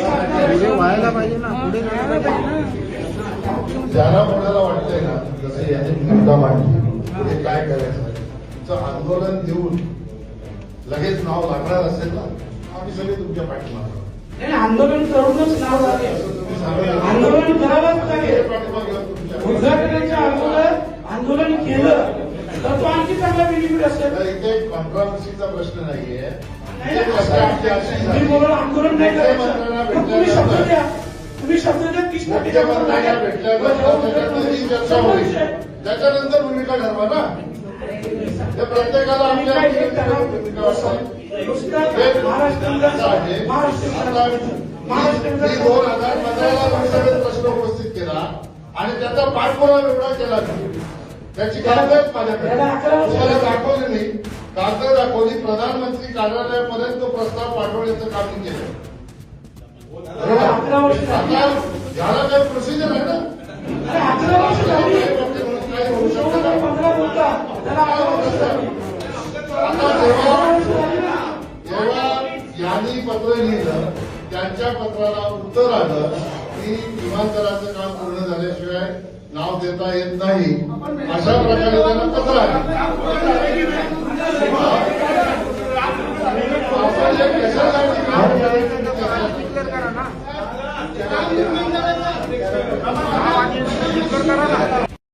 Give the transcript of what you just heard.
पुढे व्हायला पाहिजे ना पुढे जायला पाहिजे ना. ज्याला कोणाला वाटतंय ना जसं यांनी मुद्दा मांडली पुढे काय करायचं तुमचं आंदोलन देऊन लगेच नाव लागणार असेल ना आम्ही सगळे तुमच्या पाठीमागे नाही, आंदोलन करूनच नाव लागेल. आंदोलन करावंच लागेल. पाठीमागे आहोत तुमच्या. उद्घाटनाचं आंदोलन आंदोलन केलं. तर तो आणखी चांगला बेनिफिट असेल. इथे कॉन्ट्रावर्सीचा प्रश्न नाहीये. नाही, आंदोलन नाही करायचं. तुम्ही शब्द द्या. तुम्ही शब्द द्या तीस त्याच्यानंतर भूमिका ठरवा ना. ते प्रत्येकाला आपल्या दोन हजार पंधराला लोकसभेत प्रश्न उपस्थित केला आणि त्याचा पाठपुरावा वेगळा केला. त्याची कागदच माझ्याकडे. तुम्हाला दाखवली मी कागद दाखवली प्रधानमंत्री कार्यालयापर्यंत तो प्रस्ताव पाठवण्याचं काम केलं. झाली. काही प्रोसिजर आहे ना? जेव्हा यांनी पत्र लिहिलं त्यांच्या पत्राला उत्तर आलं की विमानतळाचं काम पूर्ण झाल्याशिवाय नाव देता येत नाही. अशा प्रकारे त्यांना पत्र आलं. करा ना